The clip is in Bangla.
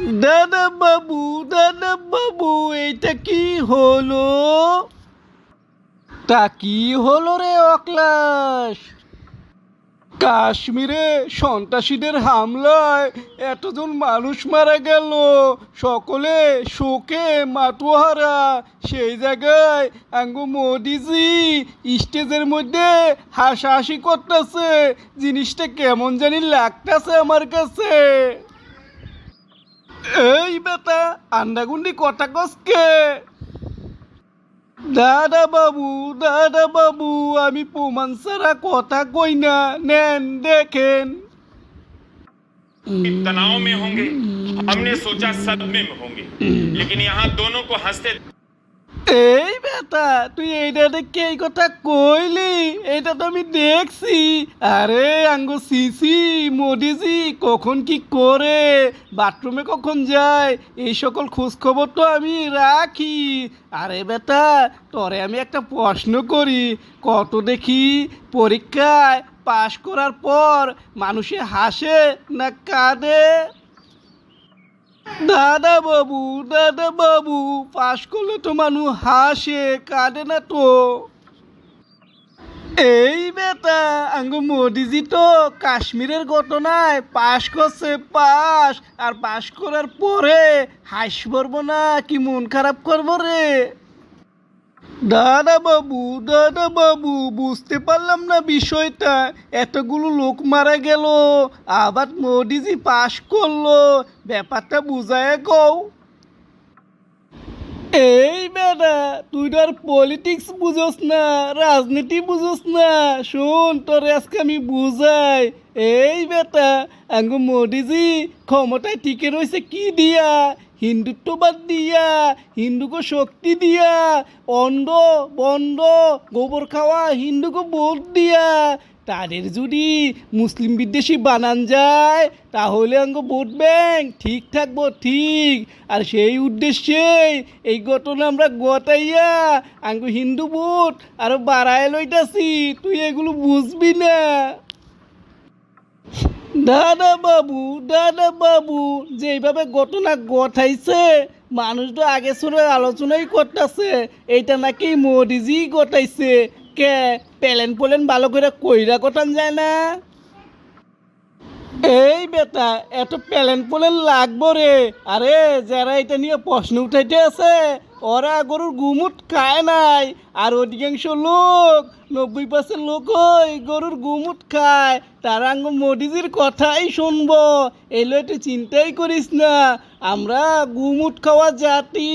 দাদা বাবু দাদা বাবু, এটা কি হলো? তা কি হলো রে অক্লাস কাশ্মীরে সন্ত্রাসীদের হামলায় এতজন মানুষ মারা গেল। সকলে শোকে মাতোহারা সেই জায়গায় আঙ্গু মোদিজি স্টেজের মধ্যে হাসাহাসি করতেছে। জিনিসটা কেমন জানি লাগতেছে আমার কাছে। এই বেটা আন্ডাগুন্ডি কথা কসকে দাদা বাবু দাদা বাবু আমি প্রমাণ ছাড়া কথা কই না নেন দেখেন तनाव में होंगे हमने सोचा सदमे में होंगे लेकिन यहाँ दोनों को हंसते এই বেটা, তুই এইটা দেখে এই কথা কইলি? এটা তো আমি দেখছি। আরে আঙ্গো সিসি, মোদিজি, কখন কি করে? বাথরুমে কখন যায়? এই সকল খোঁজখবর তো আমি রাখি। আরে বেটা, তরে আমি একটা প্রশ্ন করি। কত দেখি পরীক্ষায় পাশ করার পর মানুষে হাসে না কাঁদে? দাদা বাবু দাদা বাবু, পাশ করলে তো মানুষ হাসে, কাঁদে না তো। এই বেটা, আঙ্গু মোদিজি তো কাশ্মীরের ঘটনায় পাশ করছে, পাশ, আর পাশ করার পরে হাস না, কি মন খারাপ করব রে? দাদা বাবু দাদা বাবু, বুঝতে পারলাম না বিষয়টা। এতগুলো লোক মারা গেল, আবার মোদিজি পাশ করল। ব্যাপারটা বুঝায় কও। এই বেটা, তুই তো আর পলিটিক্স বুঝোস না, রাজনীতি বুঝোস না। শোন, তোর আজকে আমি বুঝাই। এই বেটা, আঙ্গু মোদিজি, ক্ষমতায় টিকে রয়েছে কি দিয়া? হিন্দুত্ববাদ দিয়া হিন্দুকে শক্তি দিয়া, অন্ধ, বন্ধ, গোবর খাওয়া হিন্দুকে ভোট দিয়া। তাদের যদি মুসলিম বিদ্বেষী বানান যায়, তাহলে অঙ্গ ভোট ব্যাংক ঠিক থাকব, ঠিক। আর সেই উদ্দেশ্যেই এই ঘটনা আমরা গতাইয়া আঙ্গু হিন্দু ভোট আরও বাড়ায় লইতাছি। তুই এগুলো বুঝবি না। দাদা বাবু দাদা বাবু, যেইভাবে ঘটনা ঘটাইছে মানুষ তো আগে শুনে আলোচনাই করতেছে, এইটা নাকি মোদিজি ঘটাইছে, কে প্যালেন পোলেন ভালো করে কইরা কটান যায় না? এই বেটা, এত প্যালেন পোলেন লাগবো রে। আরে, যারা এটা নিয়ে প্রশ্ন উঠাইতে আছে, ওরা গরুর গুমুট খায় নাই। আর অধিকাংশ লোক, নব্বই পার্সেন্ট লোক ওই গরুর গুমুট খায়। তারা আঙ্গ মোদিজির কথাই শুনব। এলো একটু চিন্তাই করিস না, আমরা গুমুট খাওয়া জাতি।